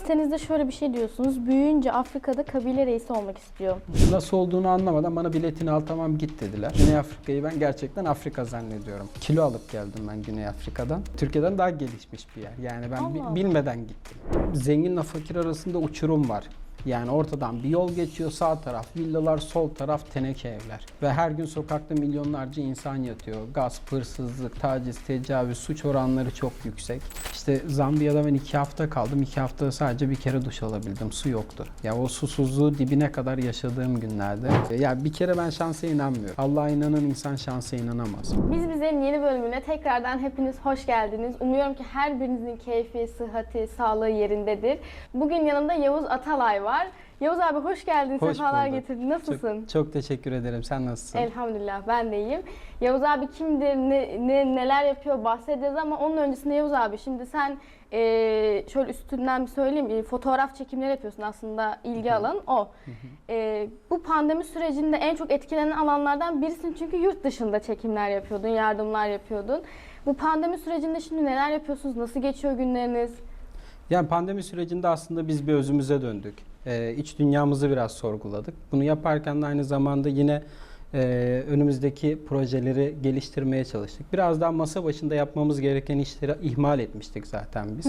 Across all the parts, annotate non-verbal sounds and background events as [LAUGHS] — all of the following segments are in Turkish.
Sitenizde şöyle bir şey diyorsunuz. Büyüyünce Afrika'da kabile reisi olmak istiyor. Nasıl olduğunu anlamadan bana biletini al tamam git dediler. Güney Afrika'yı ben gerçekten Afrika zannediyorum. Kilo alıp geldim ben Güney Afrika'dan. Türkiye'den daha gelişmiş bir yer. Yani ben Allah. bilmeden gittim. Zenginle fakir arasında uçurum var. Yani ortadan bir yol geçiyor. Sağ taraf villalar, sol taraf teneke evler. Ve her gün sokakta milyonlarca insan yatıyor. Gasp, hırsızlık, taciz, tecavüz, suç oranları çok yüksek. İşte Zambiya'da ben iki hafta kaldım. İki haftada sadece bir kere duş alabildim. Su yoktur. Ya o susuzluğu dibine kadar yaşadığım günlerde. Ya bir kere ben şansa inanmıyorum. Allah'a inanan insan şansa inanamaz. Biz Bize'nin yeni bölümüne tekrardan hepiniz hoş geldiniz. Umuyorum ki her birinizin keyfi, sıhhati, sağlığı yerindedir. Bugün yanımda Yavuz Atalay var. Yavuz abi hoş geldin, Hoş sefalar bulduk. getirdin. Nasılsın? Çok, çok teşekkür ederim. Sen nasılsın? Elhamdülillah ben de iyiyim. Yavuz abi kimdir, ne, ne- neler yapıyor bahsedeceğiz ama onun öncesinde Yavuz abi şimdi sen eee, şöyle üstünden bir söyleyeyim e, fotoğraf çekimleri yapıyorsun aslında ilgi alanın o. Eee, bu pandemi sürecinde en çok etkilenen alanlardan birisin çünkü yurt dışında çekimler yapıyordun, yardımlar yapıyordun. Bu pandemi sürecinde şimdi neler yapıyorsunuz, nasıl geçiyor günleriniz? Yani pandemi sürecinde aslında biz bir özümüze döndük. Ee, iç dünyamızı biraz sorguladık. Bunu yaparken de aynı zamanda yine e, önümüzdeki projeleri geliştirmeye çalıştık. Biraz daha masa başında yapmamız gereken işleri ihmal etmiştik zaten biz.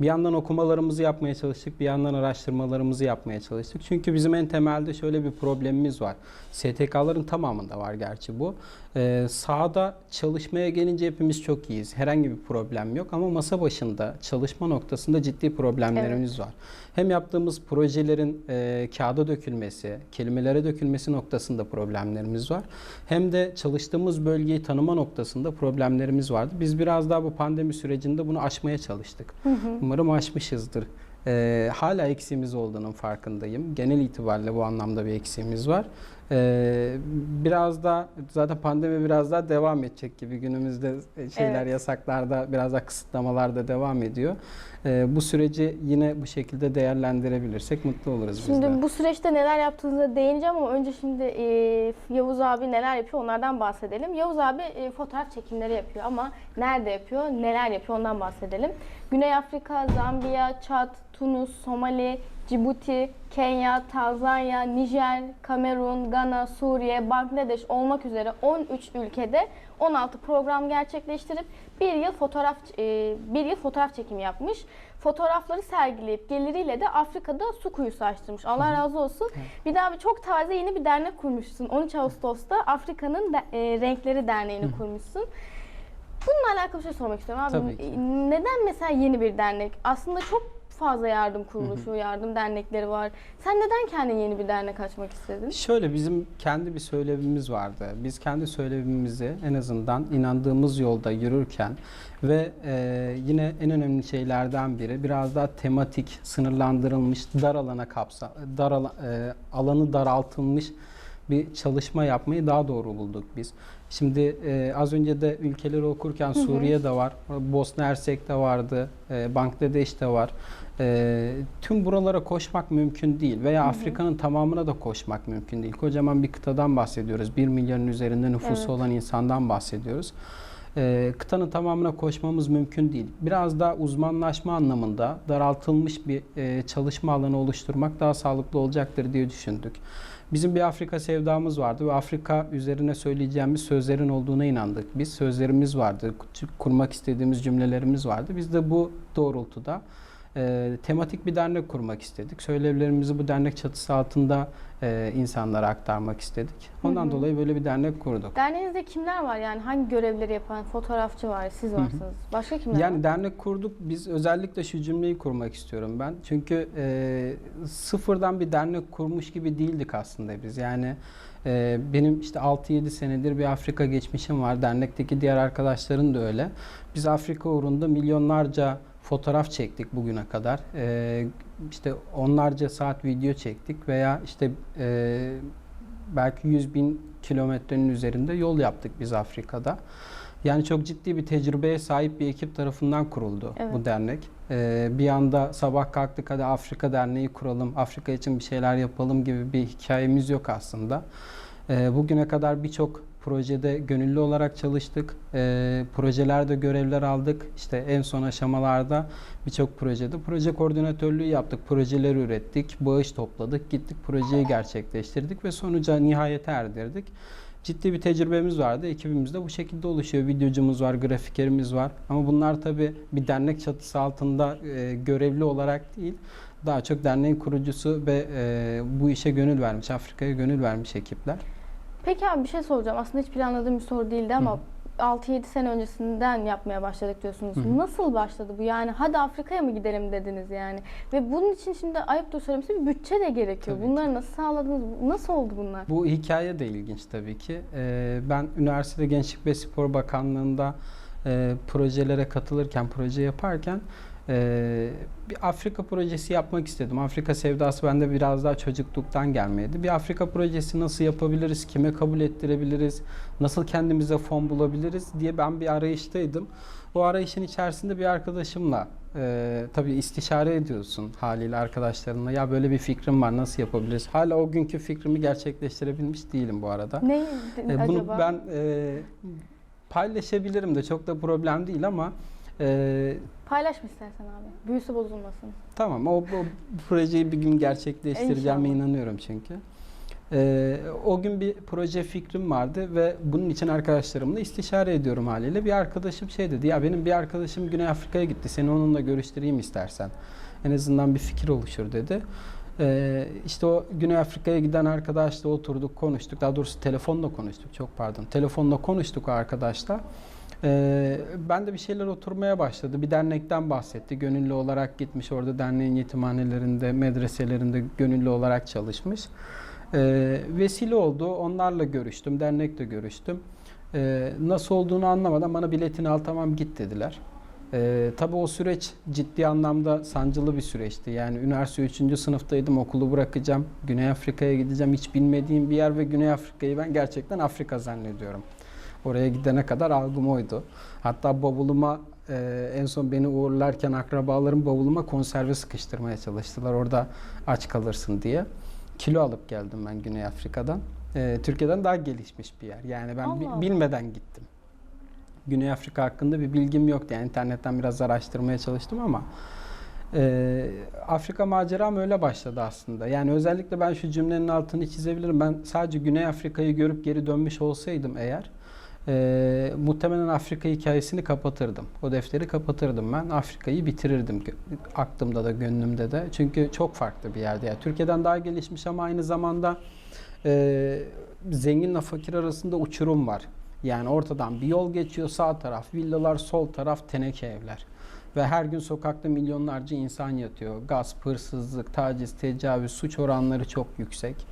Bir yandan okumalarımızı yapmaya çalıştık, bir yandan araştırmalarımızı yapmaya çalıştık. Çünkü bizim en temelde şöyle bir problemimiz var. STK'ların tamamında var gerçi bu. Ee, sahada çalışmaya gelince hepimiz çok iyiyiz. Herhangi bir problem yok ama masa başında çalışma noktasında ciddi problemlerimiz var. Hem yaptığımız projelerin e, kağıda dökülmesi, kelimelere dökülmesi noktasında problemlerimiz var. Hem de çalıştığımız bölgeyi tanıma noktasında problemlerimiz vardı. Biz biraz daha bu pandemi sürecinde bunu aşmaya çalıştık. Umarım aşmışızdır. Ee, hala eksiğimiz olduğunun farkındayım. Genel itibariyle bu anlamda bir eksiğimiz var. Ee, biraz da zaten pandemi biraz daha devam edecek gibi günümüzde şeyler Evet. yasaklarda biraz daha kısaltlamalar da devam ediyor. Ee, bu süreci yine bu şekilde değerlendirebilirsek mutlu oluruz biz Şimdi bu süreçte neler yaptığınıza değineceğim ama önce şimdi e, Yavuz abi neler yapıyor onlardan bahsedelim. Yavuz abi e, fotoğraf çekimleri yapıyor ama nerede yapıyor, neler yapıyor ondan bahsedelim. Güney Afrika, Zambiya, Çad, Tunus, Somali, Cibuti, Kenya, Tanzanya, Nijer, Kamerun, Gana, Suriye, Bangladeş olmak üzere 13 ülkede 16 program gerçekleştirip bir yıl fotoğraf e, bir yıl fotoğraf çekimi yapmış. Fotoğrafları sergileyip geliriyle de Afrika'da su kuyusu açtırmış. Allah razı olsun. Bir daha bir çok taze yeni bir dernek kurmuşsun. 13 Ağustos'ta Afrika'nın de- e, Renkleri Derneği'ni kurmuşsun. Bununla alakalı bir şey sormak istiyorum abi. E, Neden mesela yeni bir dernek? Aslında çok fazla yardım kuruluşu, yardım dernekleri var. Sen neden kendin yeni bir dernek açmak istedin? Şöyle bizim kendi bir söylevimiz vardı. Biz kendi söylevimizi en azından inandığımız yolda yürürken ve e, yine en önemli şeylerden biri biraz daha tematik, sınırlandırılmış, dar alana kapsa, dar ala- e, alanı daraltılmış bir çalışma yapmayı daha doğru bulduk biz. Şimdi e, az önce de ülkeleri okurken Suriye'de var, Bosna Hersek'te vardı, e, Bangladeş'te var. E, tüm buralara koşmak mümkün değil veya Afrika'nın tamamına da koşmak mümkün değil. Kocaman bir kıtadan bahsediyoruz. 1 milyonun üzerinde nüfusu Evet. olan insandan bahsediyoruz. E, kıtanın tamamına koşmamız mümkün değil. Biraz daha uzmanlaşma anlamında daraltılmış bir e, çalışma alanı oluşturmak daha sağlıklı olacaktır diye düşündük. Bizim bir Afrika sevdamız vardı ve Afrika üzerine söyleyeceğimiz sözlerin olduğuna inandık. Biz sözlerimiz vardı, kurmak istediğimiz cümlelerimiz vardı. Biz de bu doğrultuda e, tematik bir dernek kurmak istedik. Söylevlerimizi bu dernek çatısı altında e, insanlara aktarmak istedik. Ondan dolayı böyle bir dernek kurduk. Derneğinizde kimler var yani hangi görevleri yapan fotoğrafçı var, siz varsınız. Başka kimler var? Yani dernek kurduk. Biz özellikle şu cümleyi kurmak istiyorum ben. Çünkü e, sıfırdan bir dernek kurmuş gibi değildik aslında biz. Yani e, benim işte 6-7 senedir bir Afrika geçmişim var. Dernekteki diğer arkadaşların da öyle. Biz Afrika uğrunda milyonlarca fotoğraf çektik bugüne kadar. E, işte onlarca saat video çektik veya işte e, belki 100 bin kilometrenin üzerinde yol yaptık biz Afrika'da. Yani çok ciddi bir tecrübeye sahip bir ekip tarafından kuruldu Evet. bu dernek. Ee, bir anda sabah kalktık hadi Afrika Derneği kuralım, Afrika için bir şeyler yapalım gibi bir hikayemiz yok aslında. Ee, bugüne kadar birçok Projede gönüllü olarak çalıştık. E, projelerde görevler aldık. İşte en son aşamalarda birçok projede proje koordinatörlüğü yaptık. Projeleri ürettik. Bağış topladık. Gittik projeyi gerçekleştirdik ve sonuca nihayete erdirdik. Ciddi bir tecrübemiz vardı. Ekibimiz de bu şekilde oluşuyor. Videocumuz var, grafikerimiz var. Ama bunlar tabii bir dernek çatısı altında e, görevli olarak değil, daha çok derneğin kurucusu ve e, bu işe gönül vermiş, Afrika'ya gönül vermiş ekipler. Peki abi bir şey soracağım. Aslında hiç planladığım bir soru değildi ama 6-7 sene öncesinden yapmaya başladık diyorsunuz. Hı hı. Nasıl başladı bu? Yani hadi Afrika'ya mı gidelim dediniz yani. Ve bunun için şimdi ayıptır söylemesi bir bütçe de gerekiyor. Tabii Bunları nasıl sağladınız? Nasıl oldu bunlar? Bu hikaye de ilginç tabii ki. Ee, ben üniversitede Gençlik ve Spor Bakanlığı'nda e, projelere katılırken, proje yaparken e, bir Afrika projesi yapmak istedim. Afrika sevdası bende biraz daha çocukluktan gelmeydi. Bir Afrika projesi nasıl yapabiliriz, kime kabul ettirebiliriz, nasıl kendimize fon bulabiliriz diye ben bir arayıştaydım. O arayışın içerisinde bir arkadaşımla e, tabii istişare ediyorsun haliyle arkadaşlarınla. Ya böyle bir fikrim var nasıl yapabiliriz? Hala o günkü fikrimi gerçekleştirebilmiş değilim bu arada. Ne E, acaba? bunu ben e, paylaşabilirim de çok da problem değil ama e, Paylaşma istersen abi. Büyüsü bozulmasın. tamam o, o projeyi bir gün gerçekleştireceğime İnşallah. inanıyorum çünkü. E, o gün bir proje fikrim vardı ve bunun için arkadaşlarımla istişare ediyorum haliyle. Bir arkadaşım şey dedi ya benim bir arkadaşım Güney Afrika'ya gitti seni onunla görüştüreyim istersen. En azından bir fikir oluşur dedi. Ee, işte o Güney Afrika'ya giden arkadaşla oturduk konuştuk. Daha doğrusu telefonla konuştuk. Çok pardon. Telefonla konuştuk arkadaşla. Ee, ben de bir şeyler oturmaya başladı. Bir dernekten bahsetti. Gönüllü olarak gitmiş. Orada derneğin yetimhanelerinde, medreselerinde gönüllü olarak çalışmış. Ee, vesile oldu. Onlarla görüştüm. Dernekle görüştüm. Ee, nasıl olduğunu anlamadan bana biletini al tamam git dediler. Ee, tabii o süreç ciddi anlamda sancılı bir süreçti. Yani üniversite 3. sınıftaydım, okulu bırakacağım. Güney Afrika'ya gideceğim. Hiç bilmediğim bir yer ve Güney Afrika'yı ben gerçekten Afrika zannediyorum. Oraya gidene kadar algım oydu. Hatta bavuluma e, en son beni uğurlarken akrabalarım bavuluma konserve sıkıştırmaya çalıştılar. Orada aç kalırsın diye. Kilo alıp geldim ben Güney Afrika'dan. Ee, Türkiye'den daha gelişmiş bir yer. Yani ben bi- Allah Allah. bilmeden gittim. Güney Afrika hakkında bir bilgim yoktu. Yani internetten biraz araştırmaya çalıştım ama e, Afrika maceram öyle başladı aslında. Yani özellikle ben şu cümlenin altını çizebilirim. Ben sadece Güney Afrika'yı görüp geri dönmüş olsaydım eğer e, muhtemelen Afrika hikayesini kapatırdım. O defteri kapatırdım ben. Afrika'yı bitirirdim. Aklımda da gönlümde de. Çünkü çok farklı bir yerde. Yani Türkiye'den daha gelişmiş ama aynı zamanda e, zenginle fakir arasında uçurum var. Yani ortadan bir yol geçiyor. Sağ taraf villalar, sol taraf teneke evler. Ve her gün sokakta milyonlarca insan yatıyor. Gasp, hırsızlık, taciz, tecavüz, suç oranları çok yüksek.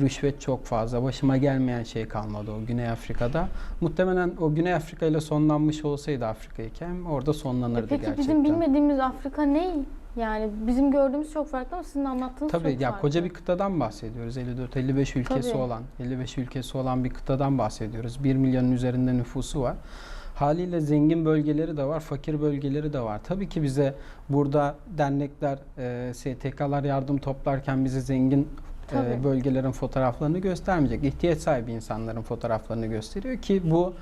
Rüşvet çok fazla. Başıma gelmeyen şey kalmadı o Güney Afrika'da. Muhtemelen o Güney Afrika ile sonlanmış olsaydı Afrika hikayem orada sonlanırdı Peki gerçekten. bizim bilmediğimiz Afrika ne? Yani bizim gördüğümüz çok farklı ama sizin anlattığınız Tabii çok ya farklı. koca bir kıtadan bahsediyoruz. 54-55 ülkesi Tabii. olan, 55 ülkesi olan bir kıtadan bahsediyoruz. 1 milyonun üzerinde nüfusu var. Haliyle zengin bölgeleri de var, fakir bölgeleri de var. Tabii ki bize burada dernekler, e, STK'lar yardım toplarken bize zengin e, Tabii. bölgelerin fotoğraflarını göstermeyecek. İhtiyaç sahibi insanların fotoğraflarını gösteriyor ki bu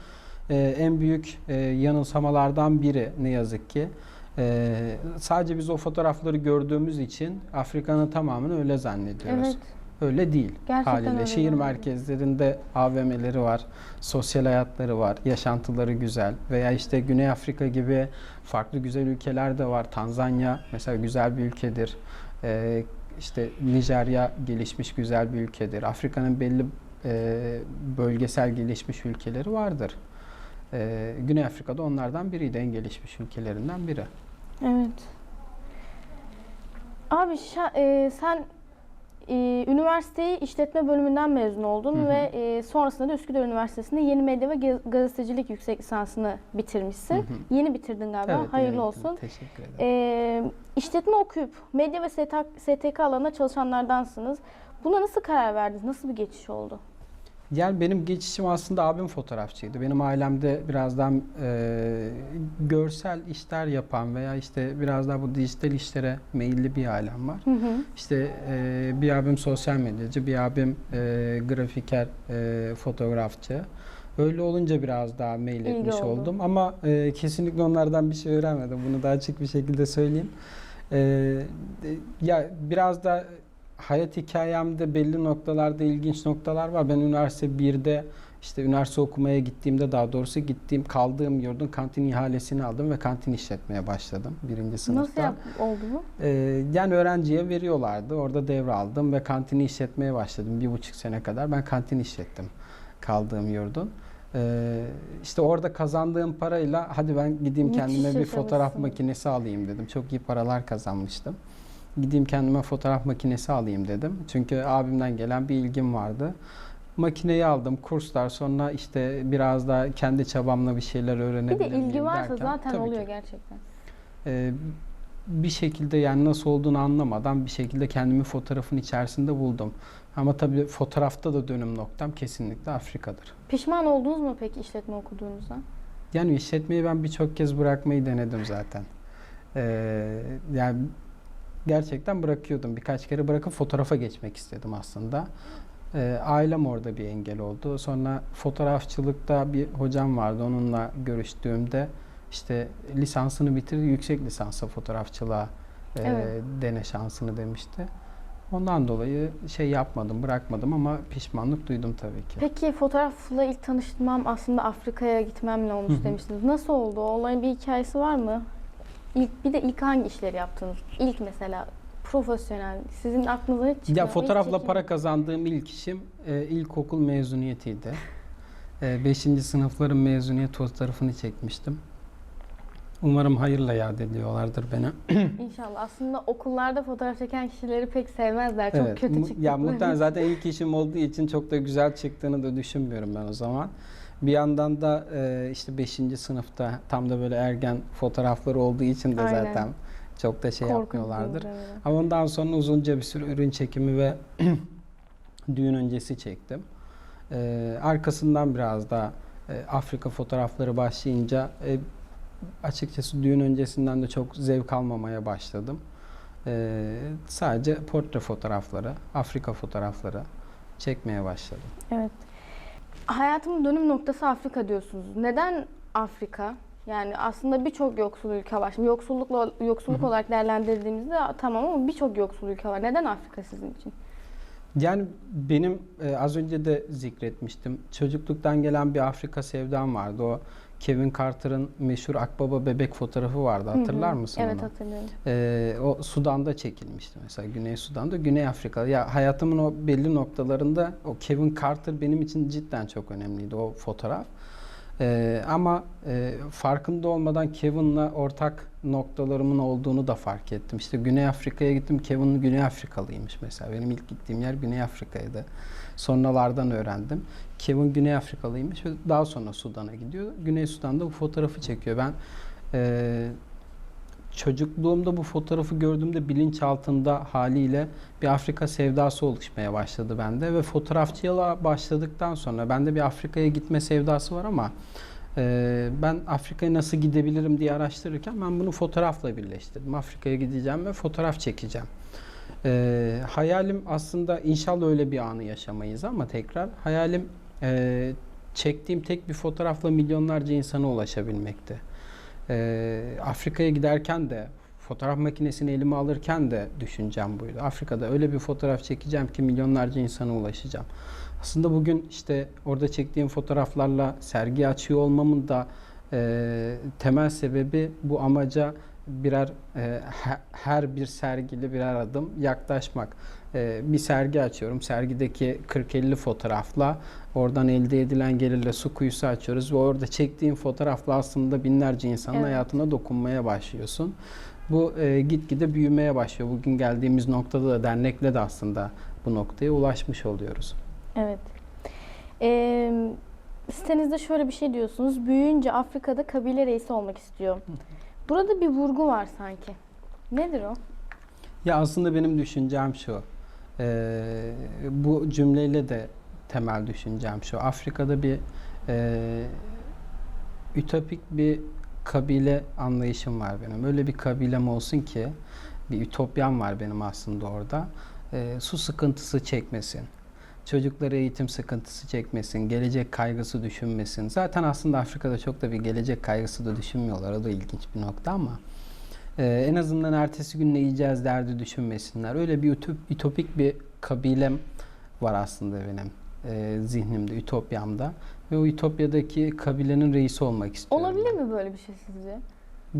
e, en büyük e, yanılsamalardan biri ne yazık ki. E, sadece biz o fotoğrafları gördüğümüz için Afrika'nın tamamını öyle zannediyoruz. Evet. Öyle değil Gerçekten haliyle. öyle Şehir merkezlerinde AVM'leri var, sosyal hayatları var, yaşantıları güzel. Veya işte Güney Afrika gibi farklı güzel ülkeler de var. Tanzanya mesela güzel bir ülkedir. Ee, işte Nijerya gelişmiş güzel bir ülkedir. Afrika'nın belli e, bölgesel gelişmiş ülkeleri vardır. Ee, Güney Afrika'da onlardan biriydi, en gelişmiş ülkelerinden biri. Evet. Abi şa- e, sen e, üniversiteyi işletme bölümünden mezun oldun Hı hı. ve e, sonrasında da Üsküdar Üniversitesi'nde yeni medya ve gazetecilik yüksek lisansını bitirmişsin. Hı hı. Yeni bitirdin galiba. Evet, Hayırlı olsun. Teşekkür ederim. E, işletme okuyup medya ve STK alanında çalışanlardansınız. Buna nasıl karar verdiniz? Nasıl bir geçiş oldu? Yani benim geçişim aslında abim fotoğrafçıydı. Benim ailemde biraz daha e, görsel işler yapan veya işte biraz daha bu dijital işlere meyilli bir ailem var. Hı hı. İşte e, bir abim sosyal medyacı, bir abim e, grafiker, e, fotoğrafçı. Öyle olunca biraz daha İlgi etmiş oldu. oldum ama e, kesinlikle onlardan bir şey öğrenmedim. Bunu da açık bir şekilde söyleyeyim. E, ya biraz da hayat hikayemde belli noktalarda ilginç noktalar var. Ben üniversite 1'de işte üniversite okumaya gittiğimde daha doğrusu gittiğim kaldığım yurdun kantin ihalesini aldım ve kantin işletmeye başladım birinci sınıfta. Nasıl yap oldu bu? Ee, yani öğrenciye veriyorlardı. Orada devraldım ve kantini işletmeye başladım. Bir buçuk sene kadar ben kantin işlettim kaldığım yurdun. Ee, işte orada kazandığım parayla hadi ben gideyim Müthiş kendime bir fotoğraf makinesi alayım dedim. Çok iyi paralar kazanmıştım. Gideyim kendime fotoğraf makinesi alayım dedim. Çünkü abimden gelen bir ilgim vardı. Makineyi aldım, kurslar sonra işte biraz da kendi çabamla bir şeyler Bir öğrenebilir de ilgi varsa derken, zaten oluyor ki. gerçekten. Ee, bir şekilde yani nasıl olduğunu anlamadan bir şekilde kendimi fotoğrafın içerisinde buldum. Ama tabii fotoğrafta da dönüm noktam kesinlikle Afrika'dır. Pişman oldunuz mu peki işletme okuduğunuzda? Yani işletmeyi ben birçok kez bırakmayı denedim zaten. Ee, yani gerçekten bırakıyordum. Birkaç kere bırakıp fotoğrafa geçmek istedim aslında. Ee, ailem orada bir engel oldu. Sonra fotoğrafçılıkta bir hocam vardı. Onunla görüştüğümde işte lisansını bitir, yüksek lisansa fotoğrafçılığa e, Evet. dene şansını demişti. Ondan dolayı şey yapmadım, bırakmadım ama pişmanlık duydum tabii ki. Peki fotoğrafla ilk tanışmam aslında Afrika'ya gitmemle olmuş demiştiniz. Nasıl oldu? O olayın bir hikayesi var mı? İlk bir de ilk hangi işleri yaptınız? İlk mesela profesyonel. Sizin aklınıza hiç çıkmıyor. Ya fotoğrafla para kazandığım ilk işim e, ilkokul mezuniyetiydi. E, beşinci sınıfların mezuniyet fotoğrafını çekmiştim. Umarım hayırla yad ediyorlardır beni. [CLEARS THROAT] İnşallah. Aslında okullarda fotoğraf çeken kişileri pek sevmezler. Çok kötü mu- çıktı. Ya muhtemelen [LAUGHS] zaten ilk işim olduğu için çok da güzel çıktığını da düşünmüyorum ben o zaman. Bir yandan da e, işte 5. sınıfta tam da böyle ergen fotoğrafları olduğu için de Aynen. zaten çok da şey yapmıyorlardır. böyle. Ama ondan sonra uzunca bir süre ürün çekimi ve [CLEARS THROAT] düğün öncesi çektim. Ee, arkasından biraz da e, Afrika fotoğrafları başlayınca e, açıkçası düğün öncesinden de çok zevk almamaya başladım. Ee, sadece portre fotoğrafları, Afrika fotoğrafları çekmeye başladım. Evet. Hayatımın dönüm noktası Afrika diyorsunuz. Neden Afrika? Yani aslında birçok yoksul ülke var. Şimdi yoksullukla yoksulluk olarak değerlendirdiğimizde tamam ama birçok yoksul ülke var. Neden Afrika sizin için? Yani benim e, az önce de zikretmiştim. Çocukluktan gelen bir Afrika sevdam vardı. O Kevin Carter'ın meşhur Akbaba bebek fotoğrafı vardı. Hatırlar Hı hı. mısın Evet onu? hatırlıyorum. Ee, o Sudan'da çekilmişti mesela Güney Sudan'da, Güney Afrika. Ya hayatımın o belli noktalarında o Kevin Carter benim için cidden çok önemliydi o fotoğraf. Ee, ama e, farkında olmadan Kevin'la ortak noktalarımın olduğunu da fark ettim. İşte Güney Afrika'ya gittim. Kevin Güney Afrikalıymış mesela. Benim ilk gittiğim yer Güney Afrika'ydı. Sonralardan öğrendim. Kevin Güney Afrikalıymış ve daha sonra Sudan'a gidiyor. Güney Sudan'da bu fotoğrafı çekiyor. Ben e, çocukluğumda bu fotoğrafı gördüğümde bilinçaltında haliyle bir Afrika sevdası oluşmaya başladı bende ve fotoğrafçılığa başladıktan sonra bende bir Afrika'ya gitme sevdası var ama e, ben Afrika'ya nasıl gidebilirim diye araştırırken ben bunu fotoğrafla birleştirdim. Afrika'ya gideceğim ve fotoğraf çekeceğim. E, hayalim aslında inşallah öyle bir anı yaşamayız ama tekrar hayalim e, çektiğim tek bir fotoğrafla milyonlarca insana ulaşabilmekti. Ee, Afrika'ya giderken de fotoğraf makinesini elime alırken de düşüncem buydu. Afrika'da öyle bir fotoğraf çekeceğim ki milyonlarca insana ulaşacağım. Aslında bugün işte orada çektiğim fotoğraflarla sergi açıyor olmamın da e, temel sebebi bu amaca birer e, he- her bir sergili birer adım yaklaşmak. E, bir sergi açıyorum. Sergideki 40-50 fotoğrafla oradan elde edilen gelirle su kuyusu açıyoruz ve orada çektiğin fotoğrafla aslında binlerce insanın Evet. hayatına dokunmaya başlıyorsun. Bu e, gitgide büyümeye başlıyor. Bugün geldiğimiz noktada da dernekle de aslında bu noktaya ulaşmış oluyoruz. Evet. Ee, sitenizde şöyle bir şey diyorsunuz. Büyüyünce Afrika'da kabile reisi olmak istiyor. [LAUGHS] Burada bir vurgu var sanki. Nedir o? Ya aslında benim düşüncem şu. e, bu cümleyle de temel düşüncem şu. Afrika'da bir e, ütopik bir kabile anlayışım var benim. Öyle bir kabilem olsun ki bir ütopyam var benim aslında orada. E, su sıkıntısı çekmesin. Çocukları eğitim sıkıntısı çekmesin, gelecek kaygısı düşünmesin. Zaten aslında Afrika'da çok da bir gelecek kaygısı da düşünmüyorlar. O da ilginç bir nokta ama e, en azından ertesi gün ne yiyeceğiz derdi düşünmesinler. Öyle bir ütop- ütopik bir kabilem var aslında benim e, zihnimde, ütopyamda. Ve o ütopyadaki kabilenin reisi olmak istiyorum. Olabilir mi böyle bir şey sizce?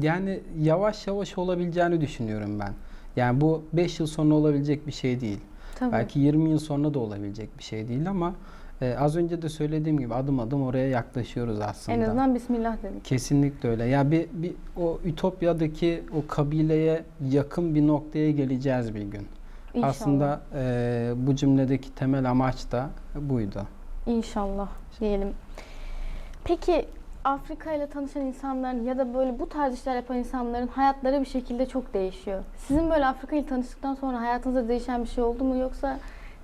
Yani yavaş yavaş olabileceğini düşünüyorum ben. Yani bu 5 yıl sonra olabilecek bir şey değil. Tabii. Belki 20 yıl sonra da olabilecek bir şey değil ama e, az önce de söylediğim gibi adım adım oraya yaklaşıyoruz aslında. en azından Bismillah dedik. Kesinlikle öyle. Ya bir, bir o ütopyadaki o kabileye yakın bir noktaya geleceğiz bir gün. İnşallah. Aslında e, bu cümledeki temel amaç da buydu. İnşallah diyelim. Peki Afrika ile tanışan insanların ya da böyle bu tarz işler yapan insanların hayatları bir şekilde çok değişiyor. Sizin böyle Afrika ile tanıştıktan sonra hayatınızda değişen bir şey oldu mu yoksa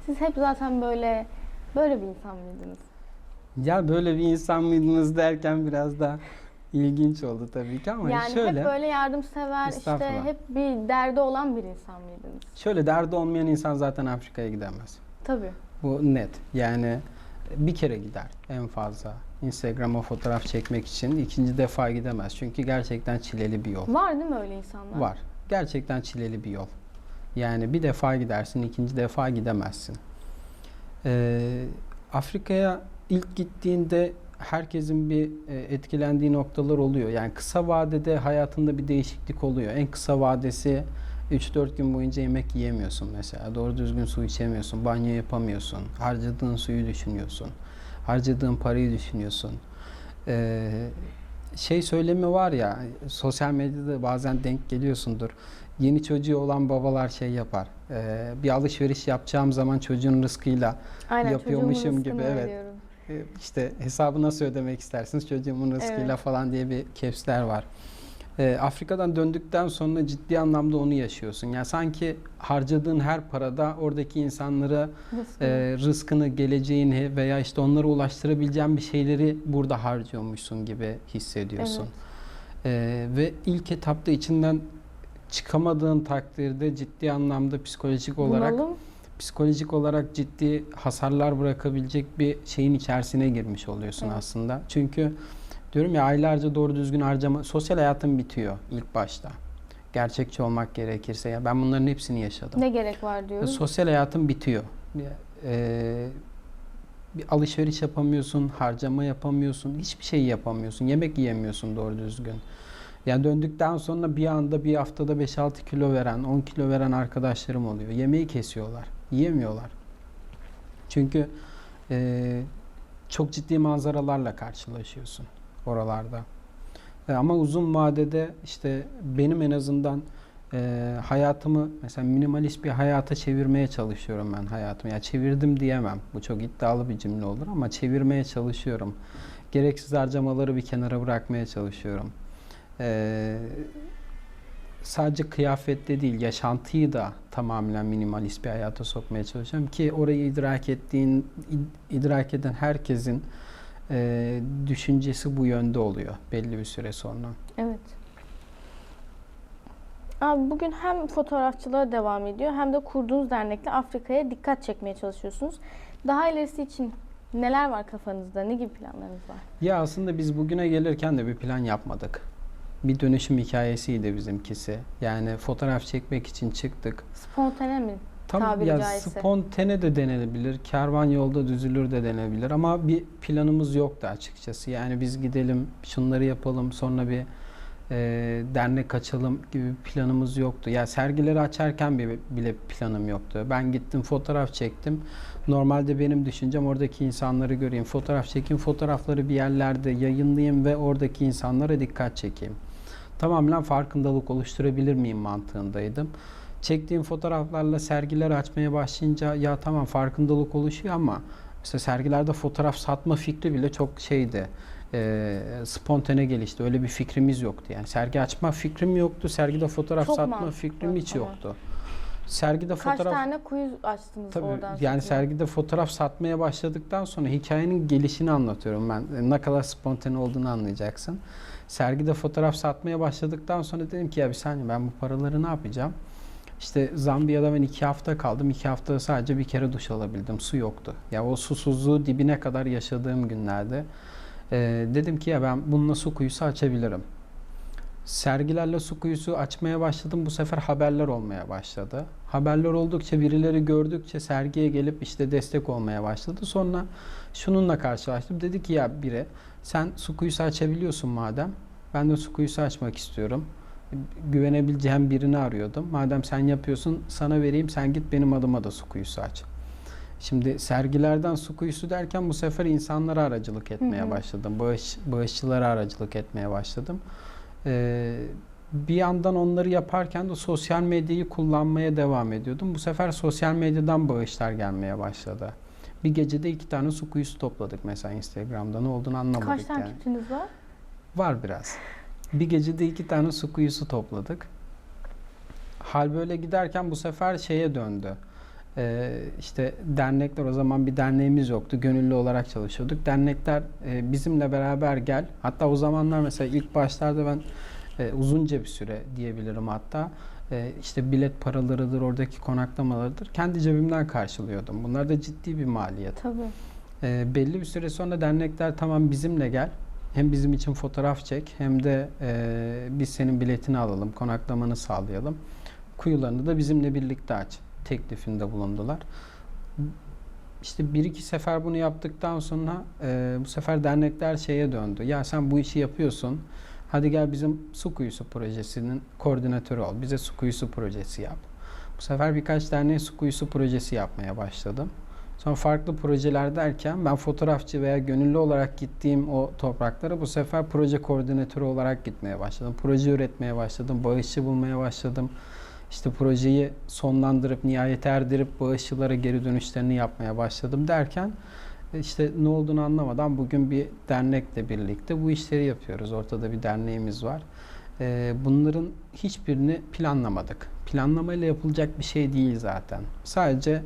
siz hep zaten böyle böyle bir insan mıydınız? Ya böyle bir insan mıydınız derken biraz da ilginç oldu tabii ki ama yani şöyle hep böyle yardımsever, işte hep bir derdi olan bir insan mıydınız? şöyle derdi olmayan insan zaten Afrika'ya gidemez. Tabii. Bu net. Yani bir kere gider en fazla. Instagram'a fotoğraf çekmek için ikinci defa gidemez. Çünkü gerçekten çileli bir yol. Var değil mi öyle insanlar? Var. Gerçekten çileli bir yol. Yani bir defa gidersin, ikinci defa gidemezsin. Ee, Afrika'ya ilk gittiğinde herkesin bir e, etkilendiği noktalar oluyor. Yani kısa vadede hayatında bir değişiklik oluyor. En kısa vadesi 3-4 gün boyunca yemek yiyemiyorsun mesela. Doğru düzgün su içemiyorsun, banyo yapamıyorsun. Harcadığın suyu düşünüyorsun. Harcadığın parayı düşünüyorsun. Ee, şey söylemi var ya sosyal medyada bazen denk geliyorsundur. Yeni çocuğu olan babalar şey yapar. Ee, bir alışveriş yapacağım zaman çocuğun rızkıyla Aynen, yapıyormuşum gibi, evet. veriyorum. e, işte hesabı nasıl ödemek istersiniz çocuğumun rızkıyla Evet. falan diye bir capsler var. Ee, Afrika'dan döndükten sonra ciddi anlamda onu yaşıyorsun. Yani sanki harcadığın her parada oradaki insanlara e, rızkını, geleceğini veya işte onlara ulaştırabileceğin bir şeyleri burada harcıyormuşsun gibi hissediyorsun. E, ve ilk etapta içinden çıkamadığın takdirde ciddi anlamda psikolojik olarak Bunalım. psikolojik olarak ciddi hasarlar bırakabilecek bir şeyin içerisine girmiş oluyorsun Evet. aslında. Çünkü diyorum ya aylarca doğru düzgün harcama sosyal hayatın bitiyor ilk başta. Gerçekçi olmak gerekirse ya ben bunların hepsini yaşadım. Ne gerek var Ve diyoruz. Sosyal hayatın bitiyor. Bir, e, bir alışveriş yapamıyorsun, harcama yapamıyorsun, hiçbir şey yapamıyorsun. Yemek yiyemiyorsun doğru düzgün. Yani döndükten sonra bir anda bir haftada 5-6 kilo veren, 10 kilo veren arkadaşlarım oluyor. Yemeği kesiyorlar, yiyemiyorlar. Çünkü e, çok ciddi manzaralarla karşılaşıyorsun oralarda. E, ama uzun vadede işte benim en azından e, hayatımı mesela minimalist bir hayata çevirmeye çalışıyorum ben hayatımı. Ya çevirdim diyemem. Bu çok iddialı bir cümle olur ama çevirmeye çalışıyorum. Gereksiz harcamaları bir kenara bırakmaya çalışıyorum. E, sadece kıyafette değil, yaşantıyı da tamamen minimalist bir hayata sokmaya çalışıyorum ki orayı idrak ettiğin, id- idrak eden herkesin e, düşüncesi bu yönde oluyor belli bir süre sonra. Evet. Abi bugün hem fotoğrafçılığa devam ediyor hem de kurduğunuz dernekle Afrika'ya dikkat çekmeye çalışıyorsunuz. Daha ilerisi için neler var kafanızda? Ne gibi planlarınız var? Ya aslında biz bugüne gelirken de bir plan yapmadık. Bir dönüşüm hikayesiydi bizimkisi. Yani fotoğraf çekmek için çıktık. Spontane mi? Tam Tabiri ya caizse. spontane de denebilir, kervan yolda düzülür de denebilir ama bir planımız yoktu açıkçası. Yani biz gidelim, şunları yapalım, sonra bir e, dernek açalım gibi bir planımız yoktu. Ya sergileri açarken bile, bile planım yoktu. Ben gittim fotoğraf çektim. Normalde benim düşüncem oradaki insanları göreyim, fotoğraf çekeyim, fotoğrafları bir yerlerde yayınlayayım ve oradaki insanlara dikkat çekeyim. Tamamen farkındalık oluşturabilir miyim mantığındaydım. Çektiğim fotoğraflarla sergiler açmaya başlayınca ya tamam farkındalık oluşuyor ama mesela sergilerde fotoğraf satma fikri bile çok şeydi. E, spontane gelişti. Öyle bir fikrimiz yoktu yani. Sergi açma fikrim yoktu. Sergide fotoğraf Çok satma mantıklı, fikrim hiç yoktu. Sergide Kaç fotoğraf tane quiz açtınız Tabii oradan yani sonra? sergide fotoğraf satmaya başladıktan sonra hikayenin gelişini anlatıyorum ben. E, Ne kadar spontane olduğunu anlayacaksın. Sergide fotoğraf satmaya başladıktan sonra dedim ki ya bir saniye ben bu paraları ne yapacağım? İşte Zambiya'da ben iki hafta kaldım. İki hafta sadece bir kere duş alabildim. Su yoktu. Ya o susuzluğu dibine kadar yaşadığım günlerde e, dedim ki ya ben bununla su kuyusu açabilirim. Sergilerle su kuyusu açmaya başladım. Bu sefer haberler olmaya başladı. Haberler oldukça birileri gördükçe sergiye gelip işte destek olmaya başladı. Sonra şununla karşılaştım. Dedi ki ya biri sen su kuyusu açabiliyorsun madem. Ben de su kuyusu açmak istiyorum. Güvenebileceğim birini arıyordum. Madem sen yapıyorsun sana vereyim sen git benim adıma da su kuyusu aç. Şimdi sergilerden su kuyusu derken bu sefer insanlara aracılık etmeye Hı hı. başladım. Bağış, bağışçılara aracılık etmeye başladım. Ee, bir yandan onları yaparken de sosyal medyayı kullanmaya devam ediyordum. Bu sefer sosyal medyadan bağışlar gelmeye başladı. Bir gecede iki tane su kuyusu topladık mesela Instagram'da. Ne olduğunu anlamadık Kaç yani. takipçiniz var? Var biraz. Bir gecede iki tane su kuyusu topladık. Hal böyle giderken bu sefer şeye döndü. Ee, işte dernekler o zaman bir derneğimiz yoktu. Gönüllü olarak çalışıyorduk. Dernekler e, bizimle beraber gel. Hatta o zamanlar mesela ilk başlarda ben e, uzunca bir süre diyebilirim hatta. E, işte bilet paralarıdır, oradaki konaklamalarıdır. Kendi cebimden karşılıyordum. Bunlar da ciddi bir maliyet. Tabii. E, belli bir süre sonra dernekler tamam bizimle gel. Hem bizim için fotoğraf çek hem de e, biz senin biletini alalım, konaklamanı sağlayalım. Kuyularını da bizimle birlikte aç teklifinde bulundular. İşte bir iki sefer bunu yaptıktan sonra e, bu sefer dernekler şeye döndü. Ya sen bu işi yapıyorsun. Hadi gel bizim su kuyusu projesinin koordinatörü ol. Bize su kuyusu projesi yap. Bu sefer birkaç derneğe su kuyusu projesi yapmaya başladım. Sonra farklı projeler derken ben fotoğrafçı veya gönüllü olarak gittiğim o topraklara bu sefer proje koordinatörü olarak gitmeye başladım. Proje üretmeye başladım. Bağışçı bulmaya başladım. İşte projeyi sonlandırıp nihayete erdirip bağışçılara geri dönüşlerini yapmaya başladım derken e, işte ne olduğunu anlamadan bugün bir dernekle birlikte bu işleri yapıyoruz. Ortada bir derneğimiz var. E, Bunların hiçbirini planlamadık. Planlamayla yapılacak bir şey değil zaten. Sadece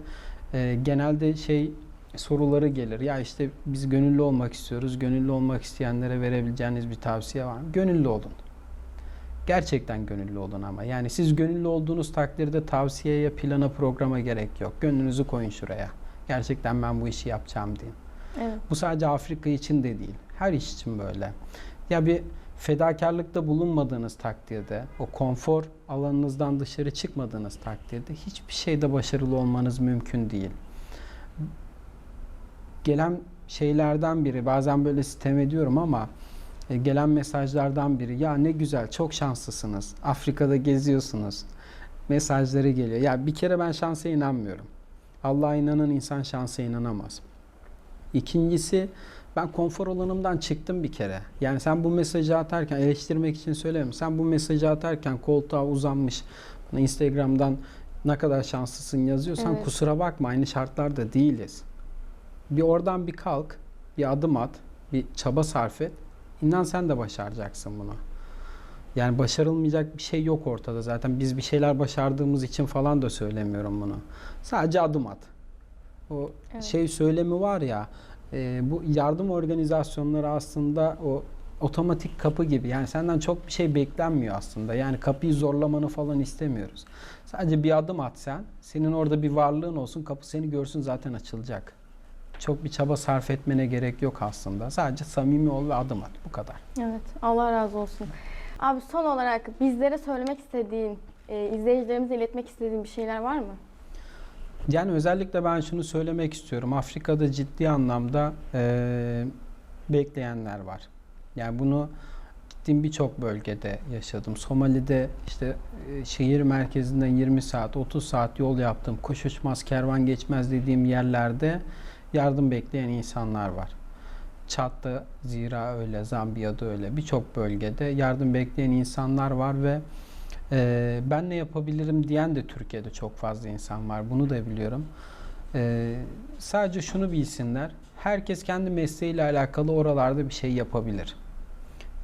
e, genelde şey soruları gelir. Ya işte biz gönüllü olmak istiyoruz. Gönüllü olmak isteyenlere verebileceğiniz bir tavsiye var mı? Gönüllü olun. Gerçekten gönüllü olun ama. Yani siz gönüllü olduğunuz takdirde tavsiyeye, plana, programa gerek yok. Gönlünüzü koyun şuraya. Gerçekten ben bu işi yapacağım deyin. Evet. Bu sadece Afrika için de değil. Her iş için böyle. Ya bir fedakarlıkta bulunmadığınız takdirde, o konfor alanınızdan dışarı çıkmadığınız takdirde hiçbir şeyde başarılı olmanız mümkün değil. Gelen şeylerden biri, bazen böyle sitem ediyorum ama e, gelen mesajlardan biri ya ne güzel çok şanslısınız. Afrika'da geziyorsunuz. Mesajları geliyor. Ya bir kere ben şansa inanmıyorum. Allah'a inanan insan şansa inanamaz. İkincisi ben konfor alanımdan çıktım bir kere. Yani sen bu mesajı atarken eleştirmek için söylemiyorum. Sen bu mesajı atarken koltuğa uzanmış Instagram'dan ne kadar şanslısın yazıyorsan Evet. kusura bakma aynı şartlarda değiliz. Bir oradan bir kalk, bir adım at, bir çaba sarf et. İnan sen de başaracaksın bunu. Yani başarılmayacak bir şey yok ortada zaten. Biz bir şeyler başardığımız için falan da söylemiyorum bunu. Sadece adım at. O Evet. şey söylemi var ya, e, bu yardım organizasyonları aslında o otomatik kapı gibi. Yani senden çok bir şey beklenmiyor aslında. Yani kapıyı zorlamanı falan istemiyoruz. Sadece bir adım at sen. Senin orada bir varlığın olsun. Kapı seni görsün zaten açılacak. Çok bir çaba sarf etmene gerek yok aslında. Sadece samimi ol ve adım at. Bu kadar. Evet. Allah razı olsun. Abi son olarak bizlere söylemek istediğin, e, izleyicilerimize iletmek istediğin bir şeyler var mı? Yani özellikle ben şunu söylemek istiyorum. Afrika'da ciddi anlamda eee, bekleyenler var. Yani bunu gittiğim birçok bölgede yaşadım. Somali'de işte e, şehir merkezinden 20 saat, 30 saat yol yaptım. Kuş uçmaz, kervan geçmez dediğim yerlerde yardım bekleyen insanlar var. Çat'ta zira öyle, Zambiya'da öyle. Birçok bölgede yardım bekleyen insanlar var ve ee, ben ne yapabilirim diyen de Türkiye'de çok fazla insan var. Bunu da biliyorum. Ee, sadece şunu bilsinler. Herkes kendi mesleğiyle alakalı oralarda bir şey yapabilir.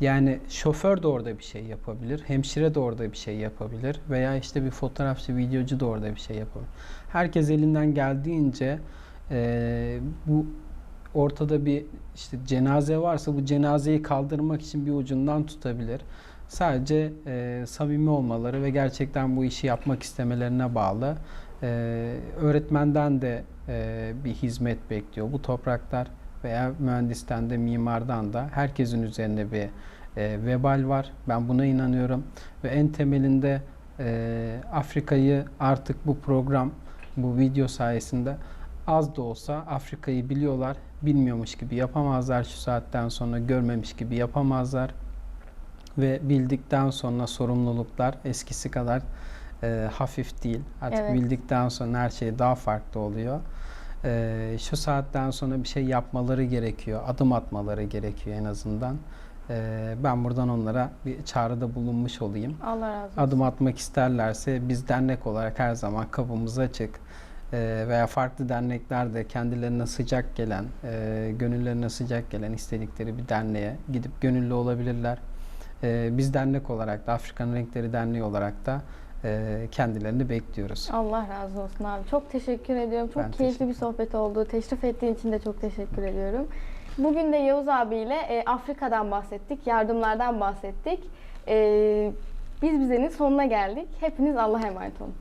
Yani şoför de orada bir şey yapabilir. Hemşire de orada bir şey yapabilir. Veya işte bir fotoğrafçı, videocu da orada bir şey yapabilir. Herkes elinden geldiğince e, bu ortada bir işte cenaze varsa bu cenazeyi kaldırmak için bir ucundan tutabilir. Sadece e, samimi olmaları ve gerçekten bu işi yapmak istemelerine bağlı. E, öğretmenden de e, bir hizmet bekliyor. Bu topraklar veya mühendisten de mimardan da herkesin üzerinde bir e, vebal var. Ben buna inanıyorum ve en temelinde e, Afrika'yı artık bu program, bu video sayesinde az da olsa Afrika'yı biliyorlar. Bilmiyormuş gibi yapamazlar şu saatten sonra, görmemiş gibi yapamazlar. Ve bildikten sonra sorumluluklar eskisi kadar e, hafif değil. Artık Evet. bildikten sonra her şey daha farklı oluyor. E, şu saatten sonra bir şey yapmaları gerekiyor, adım atmaları gerekiyor en azından. E, ben buradan onlara bir çağrıda bulunmuş olayım. Allah razı olsun. Adım atmak isterlerse biz dernek olarak her zaman kapımız açık. Ee, veya farklı dernekler de kendilerine sıcak gelen, e, gönüllerine sıcak gelen istedikleri bir derneğe gidip gönüllü olabilirler. Ee, biz dernek olarak da Afrikan Renkleri Derneği olarak da e, kendilerini bekliyoruz. Allah razı olsun abi. Çok teşekkür ediyorum. Çok Ben keyifli teşekkür bir sohbet oldu. Teşrif ettiğin için de çok teşekkür ediyorum. Bugün de Yavuz abiyle e, Afrika'dan bahsettik, yardımlardan bahsettik. E, biz bizenin sonuna geldik. Hepiniz Allah'a emanet olun.